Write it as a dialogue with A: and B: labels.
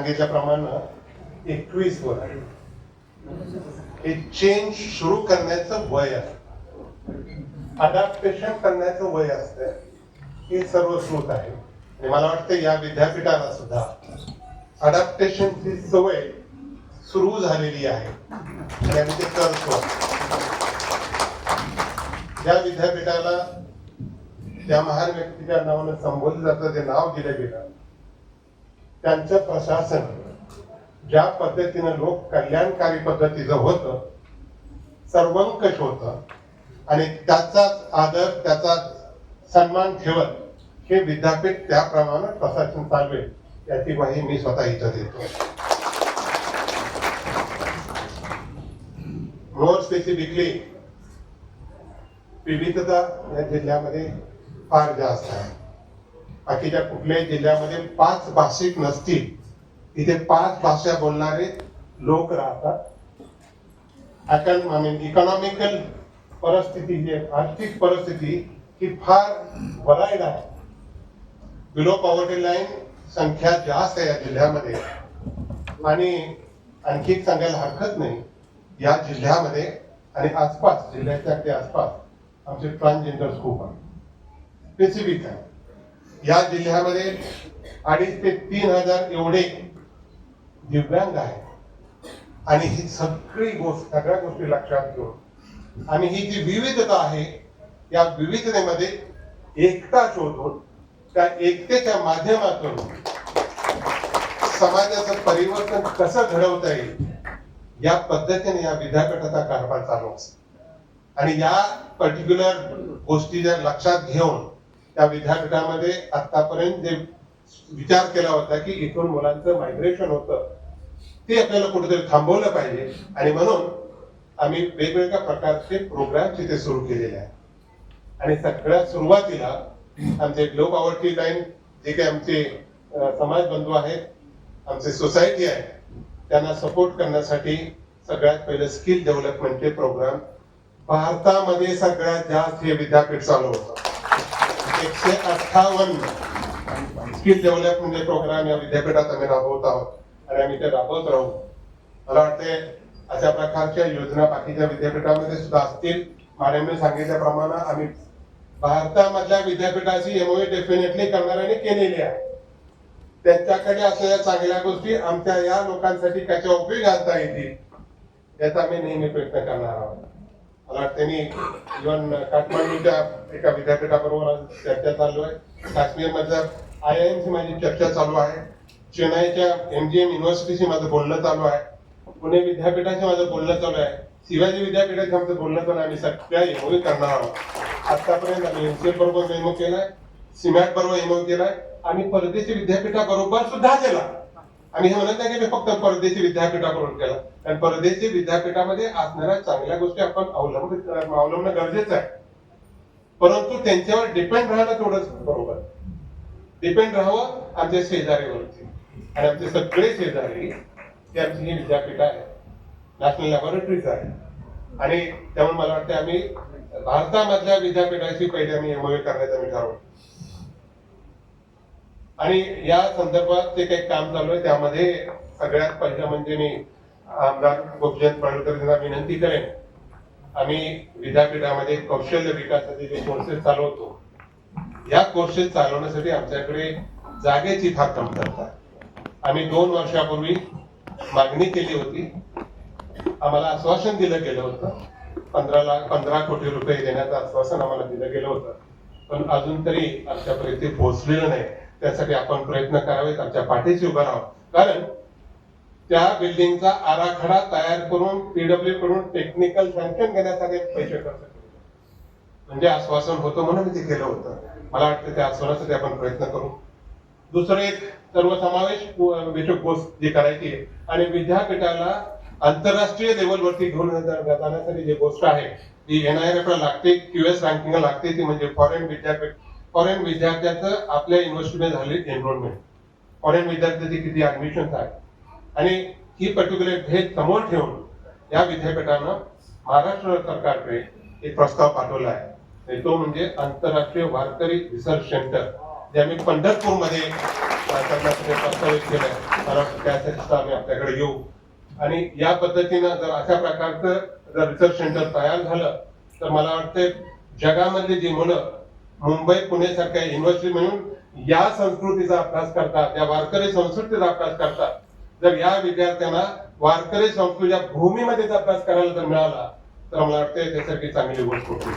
A: सांगितल्याप्रमाणे एकवीस वर आहे. हे चेंज सुरू करण्याचं वय असत अडॅप्टेशन करण्याचं वय असत हे सर्वश्रुत आहे. आणि मला वाटतं या विद्यापीठाला सुद्धा अडॅप्टेशनची सवय सुरू झालेली आहे. आणि आम्ही ते करतो. या विद्यापीठाला त्या महान व्यक्तीच्या नावानं संबोधलं जातं ते नाव दिलं गेलं. त्यांचं प्रशासन ज्या पद्धतीनं लोक कल्याणकारी पद्धतीचं होतं सर्वंकष होतं आणि त्याचाच आदर त्याचा सन्मान ठेवत हे विद्यापीठ त्याप्रमाणे प्रशासन चालवेल याची माहिती मी स्वतः इथं देतो. मोर स्पेसिफिकली विविधता या जिल्ह्यामध्ये फार जास्त आहे. बाकीच्या कुठल्याही जिल्ह्यामध्ये पाच भाषिक नसतील इथे पाच भाषा बोलणारे लोक राहतात. आय मीन इकॉनॉमिकल परिस्थिती जी आहे, आर्थिक परिस्थिती ही फार वरायड आहे. बिलो पॉवर्टी लाईन संख्या जास्त आहे या जिल्ह्यामध्ये. आणि आणखी एक सांगायला हरकत नाही या जिल्ह्यामध्ये आणि आसपास जिल्ह्याच्या अगदी आसपास आमचे ट्रान्सजेंडर्स खूप आहे स्पेसिफिक आहे. या जिल्ह्यामध्ये अडीच ते तीन हजार एवढे दिव्यांग आहेत. आणि ही सगळी गोष्ट सगळ्या गोष्टी लक्षात घेऊन. आणि ही जी विविधता आहे या विविधतेमध्ये एकता शोधून त्या एकतेच्या माध्यमातून समाजाचं परिवर्तन कसं घडवता येईल या पद्धतीने या विद्यापीठाचा कारभार चालू असतो. आणि या पर्टिक्युलर गोष्टी जर लक्षात घेऊन त्या विद्यापीठामध्ये आतापर्यंत जे विचार केला होता की इथून मुलांचं मायग्रेशन होतं ते आपल्याला कुठेतरी थांबवलं पाहिजे. आणि म्हणून आम्ही वेगवेगळ्या प्रकारचे प्रोग्राम तिथे सुरू केलेले आहेत. आणि सगळ्यात सुरुवातीला आमचे ग्लो पॉवर्टी लाईन जे काही आमचे समाज बंधू आहेत आमचे सोसायटी आहे त्यांना सपोर्ट करण्यासाठी सगळ्यात पहिले स्किल डेव्हलपमेंटचे प्रोग्राम भारतामध्ये सगळ्यात जास्त हे विद्यापीठ चालू होतं. एकशे अठ्ठावन्न. स्किल डेव्हलपमेंट म्हणजे प्रोग्राम या विद्यापीठात आम्ही राबवत आहोत. आणि आम्ही ते राबवत राहू. मला वाटते अशा प्रकारच्या योजना बाकीच्या विद्यापीठामध्ये सुद्धा असतील. मॅडमने सांगितल्याप्रमाणे आम्ही भारतामधल्या विद्यापीठाची एमओए डेफिनेटली करणाऱ्याने केलेली आहे. त्यांच्याकडे असलेल्या चांगल्या गोष्टी आमच्या या लोकांसाठी कशा उपयोग आणता येतील याचा आम्ही नेहमी प्रयत्न करणार आहोत. मला त्यांनी इव्हन काठमांडूच्या एका विद्यापीठाबरोबर चर्चा चालू आहे. काश्मीरमधल्या आय आय एमची माझी चर्चा चालू आहे. चेन्नईच्या एम जी एम युनिव्हर्सिटीशी माझं बोलणं चालू आहे. पुणे विद्यापीठाशी माझं बोलणं चालू आहे. शिवाजी विद्यापीठाशी आमचं बोलणं चालू आहे आम्ही सगळ्या एमओ करणार आहोत. आतापर्यंत आम्ही एमसीए बरोबर एमओ केलाय सिमॅट बरोबर एमओ केलाय आणि परदेशी विद्यापीठाबरोबर सुद्धा केला आणि हे म्हणत नाही की मी फक्त परदेशी विद्यापीठाकडून केला. कारण परदेशी विद्यापीठामध्ये असणाऱ्या चांगल्या गोष्टी आपण अवलंबित अवलंबणं गरजेचं आहे. परंतु त्यांच्यावर डिपेंड राहणं तेवढंच बरोबर. डिपेंड राहावं आमच्या शेजारीवरती. आणि आमचे सगळे शेजारी ते आमची ही विद्यापीठ आहे नॅशनल लॅबोरेटरीज आहे आणि त्यामुळे मला वाटतं आम्ही भारतामधल्या विद्यापीठाशी पहिले आम्ही एमओए करण्याचं आम्ही ठरवलं. आणि या संदर्भात जे काही काम चालू आहे त्यामध्ये सगळ्यात पहिलं म्हणजे मी आमदार गोपीचंद पाडळकर यांना विनंती करेन. आम्ही विद्यापीठामध्ये कौशल्य विकासाचे जे कोर्सेस चालवतो या कोर्सेस चालवण्यासाठी आमच्याकडे जागेची फार कमतरता आम्ही दोन वर्षापूर्वी मागणी केली होती. आम्हाला आश्वासन दिलं गेलं होतं. पंधरा लाख पंधरा कोटी रुपये देण्याचं आश्वासन आम्हाला दिलं गेलं होतं. पण अजून तरी आमच्यापर्यंत ते पोहोचलेलं नाही. त्यासाठी आपण प्रयत्न करावेत आमच्या पाठीशी उभं राहावं. कारण त्या बिल्डिंगचा आराखडा तयार करून पीडब्ल्यू कडून टेक्निकल सँक्शन घेण्यासाठी पैसे खर्च म्हणजे आश्वासन होतं म्हणून मी ते केलं होतं. मला वाटतं त्या आश्वासनासाठी आपण प्रयत्न करू. दुसरं एक सर्वसमावेश विषयक जी करायची आहे आणि विद्यापीठाला आंतरराष्ट्रीय लेवलवरती घेऊन जाण्यासाठी जी गोष्ट आहे ती एनआयएफ ला लागते क्यूएस रँकिंगला लागते ती म्हणजे फॉरेन विद्यापीठ. फॉरेन विद्यार्थ्याचं आपल्या युनिव्हर्सिटीमध्ये झाले एनरोलमेंट फॉरेन विद्यार्थ्याचे किती ऍडमिशन आहेत? आणि ही पर्टिक्युलर भेद समोर ठेवून या विद्यापीठानं महाराष्ट्र सरकारकडे एक प्रस्ताव पाठवला आहे. तो म्हणजे आंतरराष्ट्रीय वारकरी रिसर्च सेंटर जे आम्ही पंढरपूरमध्ये करण्यासाठी प्रस्तावित केलं आहे. त्यासाठी आम्ही आपल्याकडे येऊ. आणि या पद्धतीनं जर अशा प्रकारचं जर रिसर्च सेंटर तयार झालं तर मला वाटतं जगामधली जी मुलं मुंबई पुणे सारख्या युनिव्हर्सिटी म्हणून या संस्कृतीचा अभ्यास करतात या वारकरी संस्कृतीचा अभ्यास करतात. जर या विद्यार्थ्यांना वारकरी संस्कृतीच्या भूमीमध्येच अभ्यास करायला जर मिळाला तर मला वाटतं त्यासाठी चांगली गोष्ट होती.